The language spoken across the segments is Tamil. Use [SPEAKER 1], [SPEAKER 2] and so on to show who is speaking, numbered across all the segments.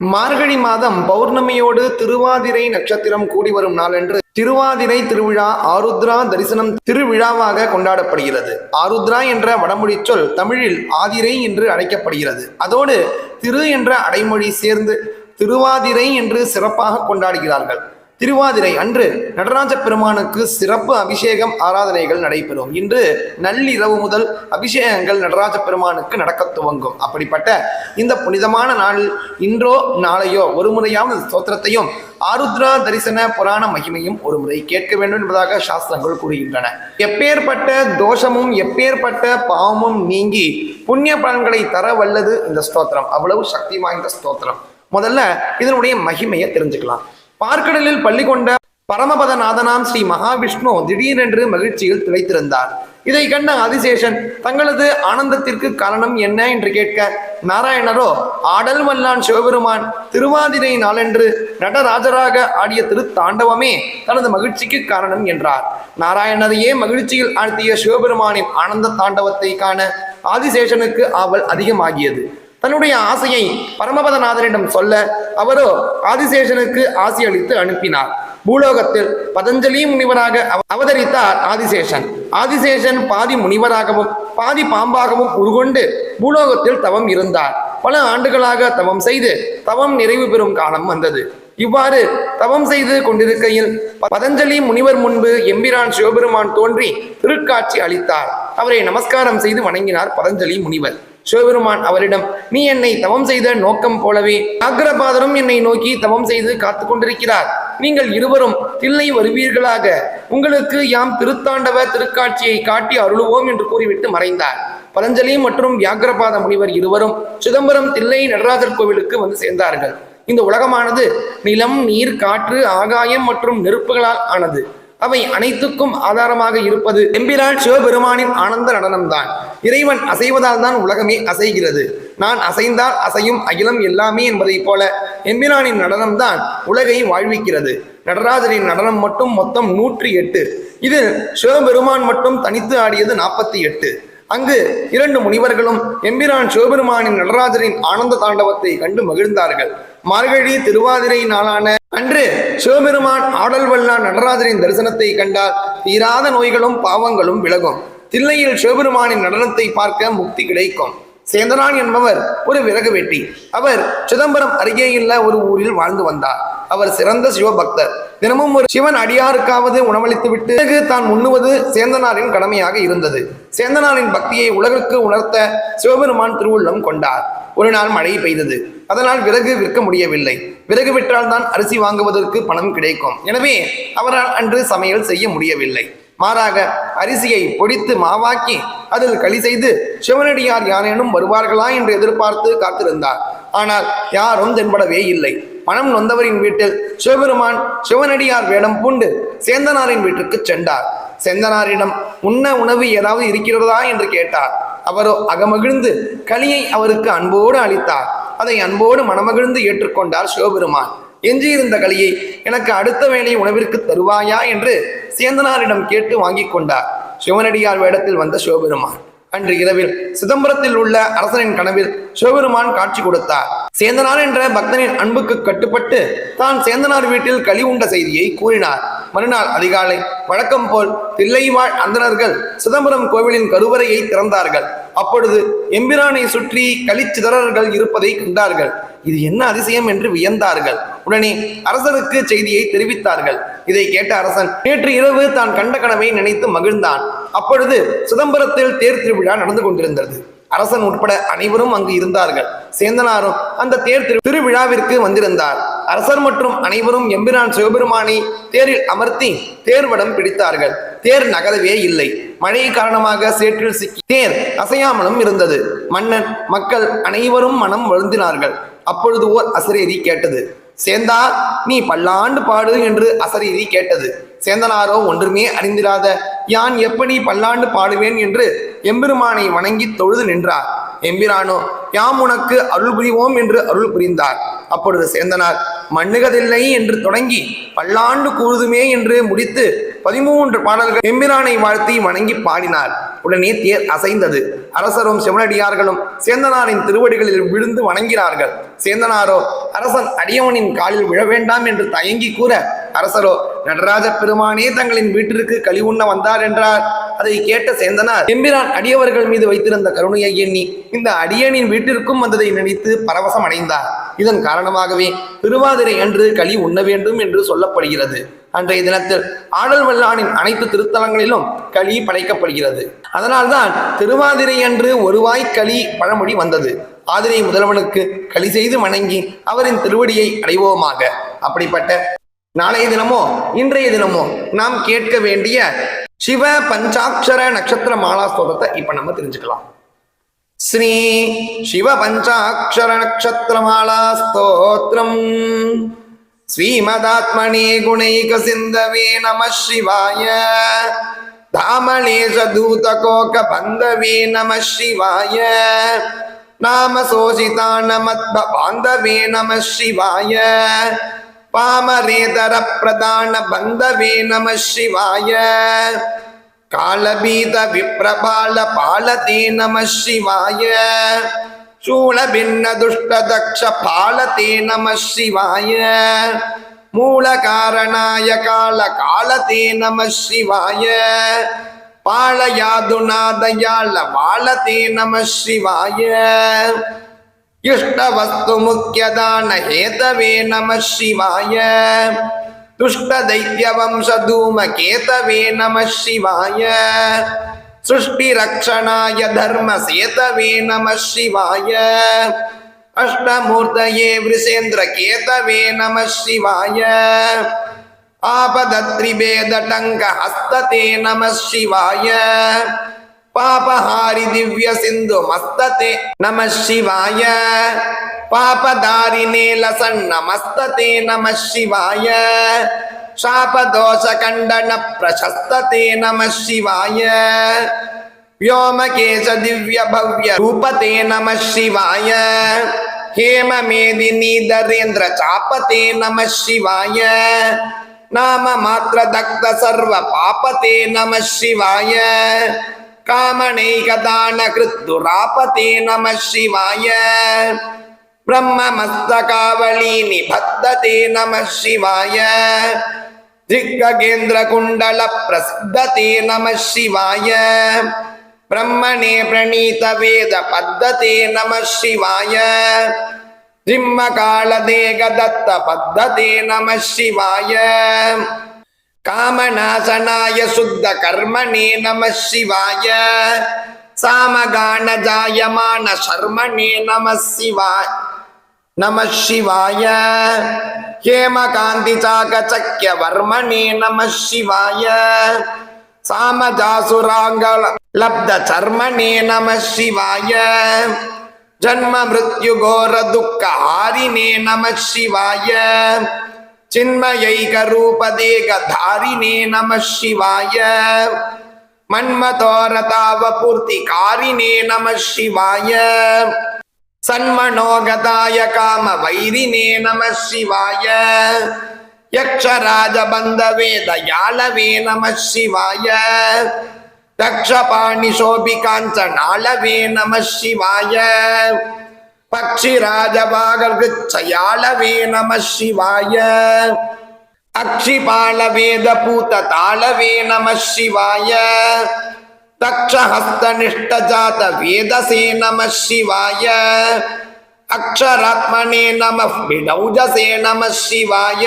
[SPEAKER 1] மார்கழி மாதம் பௌர்ணமியோடு திருவாதிரை நட்சத்திரம் கூடி வரும் நாளன்று திருவாதிரை திருவிழா ஆருத்ரா தரிசனம் திருவிழாவாக கொண்டாடப்படுகிறது. ஆருத்ரா என்ற வடமொழி சொல் தமிழில் ஆதிரை என்று அழைக்கப்படுகிறது. அதோடு திரு என்ற அடைமொழி சேர்ந்து திருவாதிரை என்று சிறப்பாக கொண்டாடுகிறார்கள். திருவாதிரை அன்று நடராஜ பெருமானுக்கு சிறப்பு அபிஷேகம் ஆராதனைகள் நடைபெறும். இன்று நள்ளிரவு முதல் அபிஷேகங்கள் நடராஜ பெருமானுக்கு நடக்க துவங்கும். அப்படிப்பட்ட இந்த புனிதமான நாளில் இன்றோ நாளையோ ஒரு முறையாவது ஸ்தோத்திரத்தையும் ஆருத்ரா தரிசன புராண மகிமையும் ஒரு முறை கேட்க வேண்டும் என்பதாக சாஸ்திரங்கள் கூறுகின்றன. எப்பேற்பட்ட தோஷமும் எப்பேற்பட்ட பாவமும் நீங்கி புண்ணிய பலன்களை தர வல்லது இந்த ஸ்தோத்திரம். அவ்வளவு சக்தி வாய்ந்த ஸ்தோத்திரம். முதல்ல இதனுடைய மகிமையை தெரிஞ்சுக்கலாம். பார்க்கடலில் பள்ளி கொண்ட பரமபதநாதனாம் ஸ்ரீ மகாவிஷ்ணு திடீரென்று மகிழ்ச்சியில் திளைத்திருந்தார். இதை கண்ட ஆதிசேஷன் தங்களது ஆனந்தத்திற்கு காரணம் என்ன? என்று கேட்க நாராயணரோ ஆடல் வல்லான் சிவபெருமான் திருவாதிரை நாளன்று நடராஜராக ஆடிய திருத்தாண்டவமே தனது மகிழ்ச்சிக்கு காரணம் என்றார். நாராயணரையே மகிழ்ச்சியில் ஆழ்த்திய சிவபெருமானின் ஆனந்த தாண்டவத்தை காண ஆதிசேஷனுக்கு ஆவல் அதிகமாகியது. தன்னுடைய ஆசையை பரமபதநாதனிடம் சொல்ல அவரோ ஆதிசேஷனுக்கு ஆசி அளித்து அனுப்பினார். பூலோகத்தில் பதஞ்சலி முனிவராக அவ- அவதரித்தார் ஆதிசேஷன். ஆதிசேஷன் பாதி முனிவராகவும் பாதி பாம்பாகவும் உருகொண்டு பூலோகத்தில் தவம் இருந்தார். பல ஆண்டுகளாக தவம் செய்து தவம் நிறைவு பெறும் காலம் வந்தது. இவ்வாறு தவம் செய்து கொண்டிருக்கையில் பதஞ்சலி முனிவர் முன்பு எம்பிரான் சிவபெருமான் தோன்றி திருக்காட்சி அளித்தார். அவரை நமஸ்காரம் செய்து வணங்கினார் பதஞ்சலி முனிவர். சிவபெருமான் அவரிடம் நீ என்னை தவம் செய்த நோக்கம் போலவே அக்ரபாதரும் என்னை நோக்கி தவம் செய்து காத்து கொண்டிருக்கிறார். நீங்கள் இருவரும் தில்லை வருவீர்களாக. உங்களுக்கு யாம் திருத்தாண்டவ திருக்காட்சியை காட்டி அருளுவோம் என்று கூறிவிட்டு மறைந்தார். பதஞ்சலி மற்றும் வியாகரபாத முனிவர் இருவரும் சிதம்பரம் தில்லை நடராஜர் கோவிலுக்கு வந்து சேர்ந்தார்கள். இந்த உலகமானது நிலம் நீர் காற்று ஆகாயம் மற்றும் நெருப்புகளால் ஆனது. அவை அனைத்துக்கும் ஆதாரமாக இருப்பது எம்பிரான் சிவபெருமானின் ஆனந்த நடனம்தான். இறைவன் அசைவதால் தான் உலகமே அசைகிறது. நான் அசைந்தால் அசையும் அகிலம் எல்லாமே என்பதைப் போல எம்பிரானின் நடனம்தான் உலகை வாழ்விக்கிறது. நடராஜரின் நடனம் மட்டும் மொத்தம் நூற்றி எட்டு. இதில் சிவபெருமான் மட்டும் தனித்து ஆடியது நாற்பத்தி எட்டு. அங்கு இரண்டு முனிவர்களும் எம்பிரான் சிவபெருமானின் நடராஜரின் ஆனந்த தாண்டவத்தை கண்டு மகிழ்ந்தார்கள். மார்கழி திருவாதிரை நாளான அன்று சிவபெருமான் ஆடல் வல்லா நடராஜரின் தரிசனத்தை கண்டால் தீராத நோய்களும் பாவங்களும் விலகும். தில்லையில் சிவபெருமானின் நடனத்தை பார்க்க முக்தி கிடைக்கும். சேந்தனான் என்பவர் ஒரு விறகு வெட்டி. அவர் சிதம்பரம் அருகேயுள்ள ஒரு ஊரில் வாழ்ந்து வந்தார். அவர் சிறந்த சிவபக்தர். தினமும் ஒரு சிவன் அடியாருக்காவது உணவளித்து விட்டு பிறகு தான் உண்ணுவது சேந்தனாரின் கடமையாக இருந்தது. சேந்தனாரின் பக்தியை உலகிற்கு உணர்த்த சிவபெருமான் திருவுள்ளம் கொண்டார். ஒரு நாள் மழை பெய்தது. அதனால் விறகு விற்க முடியவில்லை. விறகு விற்றால் தான் அரிசி வாங்குவதற்கு பணம் கிடைக்கும். எனவே அவரால் அன்று சமையல் செய்ய முடியவில்லை. மாறாக அரிசியை பொடித்து மாவாக்கி அதில் களி செய்து சிவனடியார் யாரேனும் வருவார்களா என்று எதிர்பார்த்து காத்திருந்தார். ஆனால் யாரும் தென்படவே இல்லை. மனம் நொந்தவரின் வீட்டில் சிவபெருமான் சிவனடியார் வேடம் பூண்டு சேந்தனாரின் வீட்டுக்கு சென்றார். சேந்தனாரிடம் உண்ண உணவு ஏதாவது இருக்கிறதா? என்று கேட்டார். அவரோ அகமகிழ்ந்து களியை அவருக்கு அன்போடு அளித்தார். அதை அன்போடு மனமகிழ்ந்து ஏற்றுக்கொண்டார் சிவபெருமான். எஞ்சியிருந்த களியை எனக்கு அடுத்த வேளை உணவிற்கு தருவாயா? என்று சேந்தனாரிடம் கேட்டு வாங்கி கொண்டார். சிவனடியார் வேடத்தில் வந்த சிவபெருமான். அன்று இரவில் சிதம்பரத்தில் உள்ள அரசனின் கனவில் சிவபெருமான் காட்சி கொடுத்தார். சேந்தனார் என்ற பக்தனின் அன்புக்கு கட்டுப்பட்டு தான் சேந்தனார் வீட்டில் களி உண்ட செய்தியை கூறினார். மறுநாள் அதிகாலை வழக்கம் போல் தில்லைவாழ் அந்தணர்கள் சிதம்பரம் கோவிலின் கருவறையை திறந்தார்கள். அப்பொழுது எம்பிரானை சுற்றி களிச்சிதறர்கள் இருப்பதை கண்டார்கள். இது என்ன அதிசயம் என்று வியந்தார்கள். உடனே அரசனுக்கு செய்தியை தெரிவித்தார்கள். இதை கேட்ட அரசன் நேற்று இரவு தான் கண்ட கனவை நினைத்து மகிழ்ந்தான். அப்பொழுது சிதம்பரத்தில் தேர் திருவிழா நடந்து கொண்டிருந்தது. அரசன் உட்பட அனைவரும் அங்கு இருந்தார்கள். சேந்தனாரும் அந்த தேர் திரு- திருவிழாவிற்கு வந்திருந்தார். அரசர் மற்றும் அனைவரும் எம்பிரான் சிவபெருமானை தேரில் அமர்த்தி தேர்வடம் பிடித்தார்கள். தேர் நகரவே இல்லை. மழை காரணமாக சேற்றில் சிக்கி தேர் அசையாமலும் இருந்தது. மன்னன் மக்கள் அனைவரும் மனம் வழுந்தினார்கள் அப்பொழுது ஓர் அசரேரி கேட்டது சேந்தா நீ பல்லாண்டு பாடு என்று அசரீதி கேட்டது. சேந்தனாரோ ஒன்றுமே அறிந்திராத யான் எப்படி பல்லாண்டு பாடுவேன்? என்று எம்பெருமானை வணங்கி தொழுது நின்றார். எம்பிரானோ யாம் உனக்கு அருள் புரிவோம்? என்று அருள் புரிந்தார். அப்பொழுது சேந்தனார் மண்ணுகதில்லை என்று தொடங்கி பல்லாண்டு கூறுதுமே என்று முடித்து பதிமூன்று பாடல்கள் எம்பிரானை வாழ்த்தி வணங்கி பாடினார். உடனே தேர் அசைந்தது. அரசரும் சிவனடியார்களும் சேந்தனாரின் திருவடிகளில் விழுந்து வணங்கினார்கள். சேந்தனாரோ அரசன் அடியவனின் காலில் விழ வேண்டாம் என்று தயங்கி கூற அரசரோ நடராஜ பெருமானே தங்களின் வீட்டிற்கு களி உண்ண வந்தார் என்றார். அதை கேட்ட சேந்தனார் எம்பிரான் அடியவர்கள் மீது வைத்திருந்த கருணையை எண்ணி இந்த அடியனின் வீட்டிற்கும் வந்ததை நினைத்து பரவசம் அடைந்தார். இதன் காரணமாகவே திருவாதிரை அன்று களி உண்ண வேண்டும் என்று சொல்லப்படுகிறது. அன்றைய தினத்தில் ஆடல் வல்லானின் அனைத்து திருத்தலங்களிலும் களி படைக்கப்படுகிறது. அதனால்தான் திருவாதிரை அன்று ஒருவாய் களி பழமொழி வந்தது. ஆதிரை முதல்வனுக்கு களி செய்து வணங்கி அவரின் திருவடியை அடைவோமாக. அப்படிப்பட்ட நாளைய தினமோ இன்றைய தினமோ நாம் கேட்க வேண்டிய சிவ பஞ்சாட்சர நட்சத்திர மாலா ஸ்தோதத்தை இப்ப நம்ம தெரிஞ்சுக்கலாம். ஸ்ரீ சிவ பஞ்சாட்சர நட்சத்திர மாலா ஸ்தோத்திரம். ஸ்ரீமதாத்மனே குணைக சிந்தவே நம சிவாய. தாமலேஷ தூத கோக பந்தவே நம சிவாய. நாம சோசிதான மத்ப பாந்தவே நம சிவாய. பாமரேதர பிரதான பந்தவே நம சிவாய காலபீத விப்ரபால பாலதே நம சிவாய சூழபின்ன துஷ்ட தக்ஷ பாலதே நம சிவாய மூல காரணாய கால காலதே நம சிவாய பாலயாதுநாதயால வாழதே நம சிவாய इष्टवस्तु मुख्यदान हेतवे नमः शिवाय दुष्टदैत्यवंशधूमकेतवे नमः शिवाय सृष्टिरक्षणाय धर्मसेतवे नमः शिवाय अष्टमूर्तये वृषेन्द्रकेतवे नमः शिवाय आपदत्रिभेदटङ्कहस्तते नमः शिवाय पापहारि दिव्य सिंधु मस्तते नमः शिवाय पापदारिणे लसन्न मस्तते नमः शिवाय शापदोष खण्डन प्रशस्तते नमः शिवाय व्योमकेश दिव्य भव्य रूपते नमः शिवाय हेम मेदिनी दरेन्द्र चापते नमः शिवाय नाम मात्र दग्ध सर्व पापते नमः शिवाय कामणैकदान कृद्दुरापते नमः शिवाय ब्रह्ममस्तकावली निबद्धते नमः शिवाय दिग्गगेन्द्रकुण्डल प्रसिद्धते नमः शिवाय ब्रह्मणे प्रणीत वेद पद्धते नमः शिवाय जिम्मकालदेग दत्त पद्धते नमः शिवाय காமநாசனாய சுத்த கர்மணே நம சிவாய. சாமகான ஜாயமான சர்மணே நம சிவாய். நம சிவாய. ஹேமகாந்தி சாக சக்கிய வர்மணே நம சிவாய. சாமஜாசுராங்கல லப்த சர்மணே நம சிவாய. ஜன்ம மிருத்யுகோர துக்க ஹாரினே நம சிவாய. चिन्मयैकरूपदेगधारिणे नमः शिवाय मन्मतोरतावपूर्तिकारिणे नमः शिवाय सन्मनोगताय कामवैरिणे नमः शिवाय यक्षराजबन्धवे दयालवे नमः शिवाय दक्षपाणिशोभिकाञ्चनालवे नमः शिवाय பக்ஷி ராஜபாகர்கு சயாளவே நம சிவாய அக்ஷிபால வேத பூத தாளவே நம சிவாய தக்ஷஹஸ்தனிஷ்டஜாத வேதசே நம சிவாய அக்ஷராத்மனே நம விடௌஜசே நம சிவாய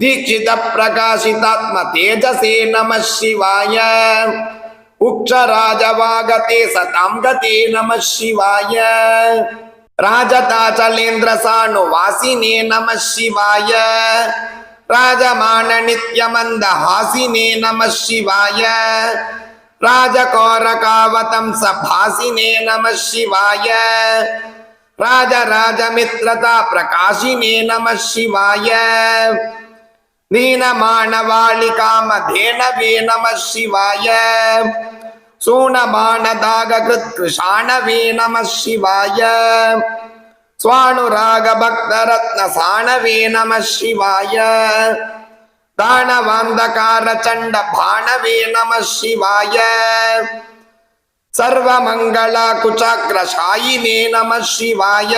[SPEAKER 1] தீட்சித பிரகாசிதாத்ம தேஜசே நம சிவாய शिवाय उक्षराजवागते सतां गते नमः शिवाय। राजताचलेन्द्रसानुवासिने नमः शिवाय। राजमाननित्यमन्दहासिने नमः शिवाय। राजकौरकावतं सभासिने नमः शिवाय। राजराजमित्रता प्रकाशिने नमः शिवाय। दीनमानवालिकामधेनवे नमः शिवाय सूनमानदागकृत्कृशाणवे नमः शिवाय स्वानुराग भक्तरत्न साणवे नमः शिवाय दानवान्धकार चण्ड भाणवे नमः शिवाय सर्वमङ्गला कुचाग्रशायिने नमः शिवाय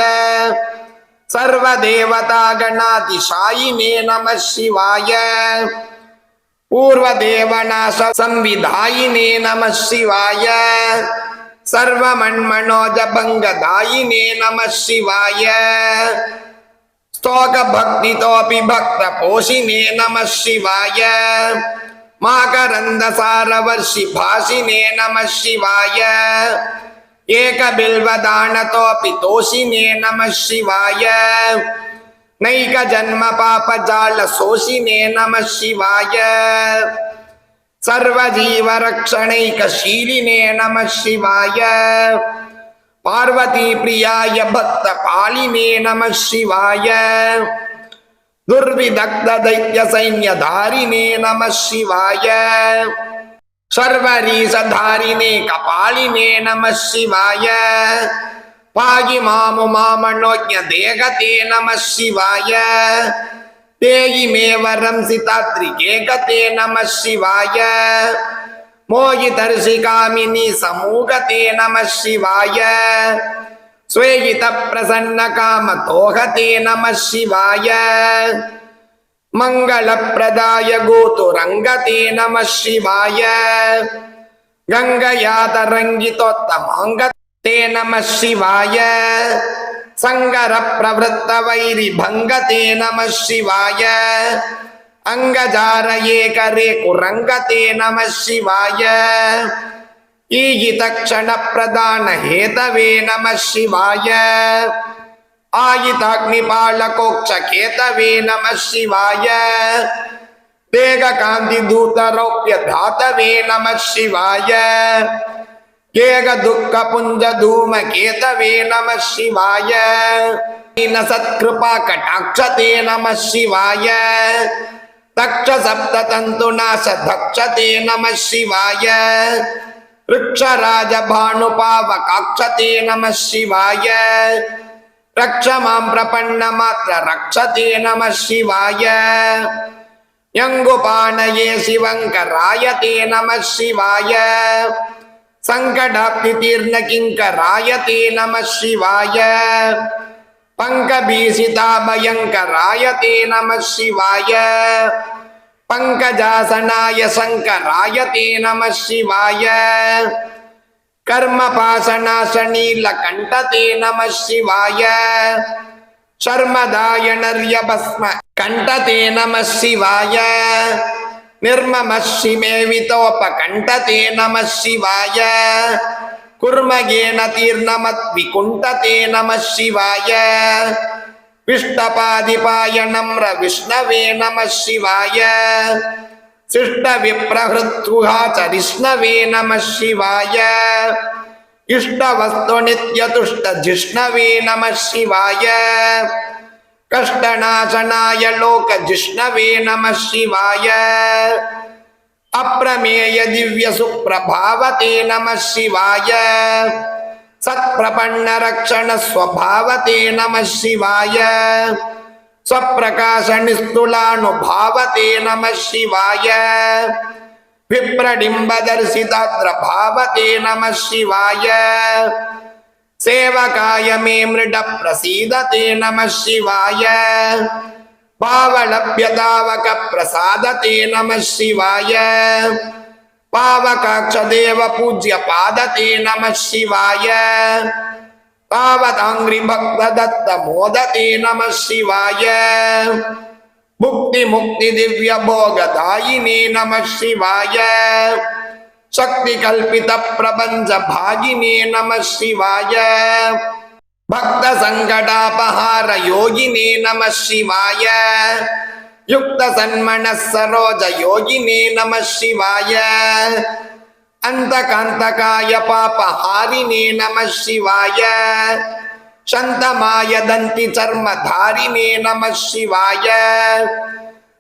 [SPEAKER 1] सर्वदेवता गणातिशायिने नमः शिवाय पूर्वदेवनाश संविधायिने नमः शिवाय सर्वमन्मनोजभङ्गदायिने नमः शिवाय स्तोकभक्तितोऽपि भक्तपोषिणे नमः शिवाय माकरन्दसारवर्षि भाषिणे नमः शिवाय एक बिल्वदानतोऽपि तोषिणे नम शिवाय। नैक जन्म पाप जाल शोषिणे नम शिवाय। सर्वजीव शीली शीलिने नम शिवाय। पार्वती प्रियाय भक्त पालिने नम शिवाय। दुर्विदग्ध दैत्य सैन्य धारिणे नम शिवाय। சர்வரீசதாரினே கபாலினே நம சிவாய. பாகி மாமு மாமனோஜ தேகதே நம சிவாய. தேகி மேவரம் சிதாத்ரி கேகதே நம சிவாய. மோகி தரிசி காமினி சமூகதே நம சிவாய. ஸ்வேகித பிரசன்ன காம தோகதே நம சிவாய. மங்களப்பிரதாய கோதுரங்கதே நம சிவாய. கங்கையாதரங்கி தொத்தமாங்கத்தே நம சிவாய. சங்கர பிரவருத்த வைரி பங்கதே நம சிவாய. அங்கஜாரயே கரே குரங்கதே நம சிவாய. ஈகி பிரதான ஹேதவே நம சிவாய. आयिताग्निपालकोक्षकेतवे नमः शिवाय तेगकान्तिदूतरौप्यधातवे नमः शिवाय केगदुःखपुञ्जधूमकेतवे नमः शिवाय सत्कृपा कटाक्षते नमः शिवाय तक्ष सप्ततन्तुनाश धक्षते नमः शिवाय वृक्षराज भानुपावकाक्षते नमः शिवाय ரக்ஷ மாம் பிரபண்ண மாத்திர ரக்ஷதே நம சிவாய யங்குபாணயே சிவங்கராயதே நம சிவாய சங்கடாப்தி தீர்ண கிங்கராயதே நம சிவாய பங்கபீசிதாபயங்கராயதே நம சிவாய பங்கஜாசனாய சங்கராயதே நம சிவாய कर्मपाशनाशनीलकण्ठते नमः शिवाय शर्मदायनर्यभस्म कण्ठते नमः शिवाय निर्ममः शिमेवितोपकण्ठते नमः शिवाय कुर्मगेन तीर्णमद्विकुण्ठते नमः शिवाय विष्टपादिपाय नम्र विष्णवे नमः शिवाय சிஷ்ட விப்ரஹத்ருஹா சரிஷ்ணவே நம சிவாய. இஷ்ட வஸ்து நித்யதுஷ்ட ஜிஷ்ணவே நம சிவாய. கஷ்டநாசனாய லோக ஜிஷ்ணவே நம சிவாய. அப்பிரமேய திவ்ய சுப்பிரபாவதே நம சிவாய. சத்பிரபண்ண ரக்ஷண ஸ்வபாவதே நம சிவாய. स्वप्रकाशनिस्तुलानुभावते नमः शिवाय विप्रडिम्बदर्शिताद्रभावते नमः शिवाय सेवकाय मे मृड प्रसीदते नमः शिवाय पावलभ्यतावक प्रसादते नमः शिवाय पावकाक्षदेव पूज्य पादते नमः शिवाय पावताङ्घ्रि भक्तदत्त मोदते नमः शिवाय भुक्ति मुक्ति दिव्य भोगदायिने नमः शिवाय शक्ति कल्पित प्रपंच भागिने नमः शिवाय भक्त संकटापहार योगिने नमः शिवाय युक्त सन्मनः सरोज योगिने नमः शिवाय அந்த காந்தகாய பாப ஹாரினே நம சிவாய சந்தமாய தந்தி சர்ம தாரிணே நம சிவாய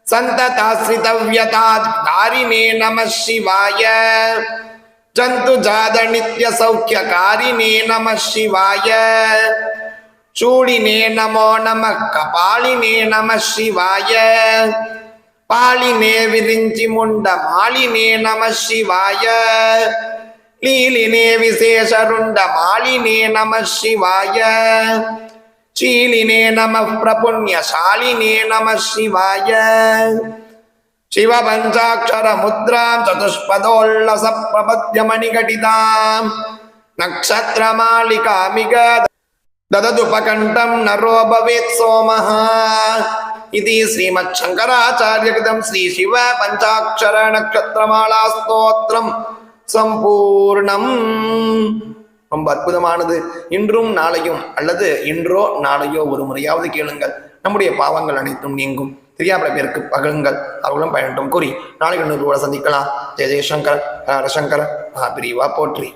[SPEAKER 1] சந்ததாசிரிதவியதாரிணே நம சிவாய ஜந்து ஜாத நித்ய சௌக்கியகாரிணே நம சிவாய சூடினே நமோ நம கபாலினே நம சிவாய பாலினே விரிஞ்சி முண்ட மாலினே நம சிவாய. லீலினே விசேஷருண்ட மாலினே நம சிவாய. சீலினே நம பிரபுண்ய சாலினே நம சிவாய. சிவ பஞ்சாட்சர முத்ராம் சதுஷ்பதோல்லச பிரபத்யமணிகடிதாம் நக்ஷத்திரமாலிகாமிக தததுபகண்டம் நரோ பவேத் சோமஹா. इति श्रीमच्छङ्कराचार्यकृतं श्रीशिव पञ्चाक्षर नक्षत्रमाला स्तोत्रं சம்பூர்ணம் ரொம்ப அற்புதமானது இன்றும் நாளையும் அல்லது இன்றோ நாளையோ ஒரு முறையாவது கேளுங்கள் நம்முடைய பாவங்கள் அனைத்தும் நீங்கும் தெரியாத பேருக்கு பகலுங்கள் அவர்களும் பயனட்டும் கூறி நாளைக்கு இன்னொரு கூட சந்திக்கலாம் ஜெய ஜெயசங்கர் ஹரசங்கர் மகாபிரிவா போற்றி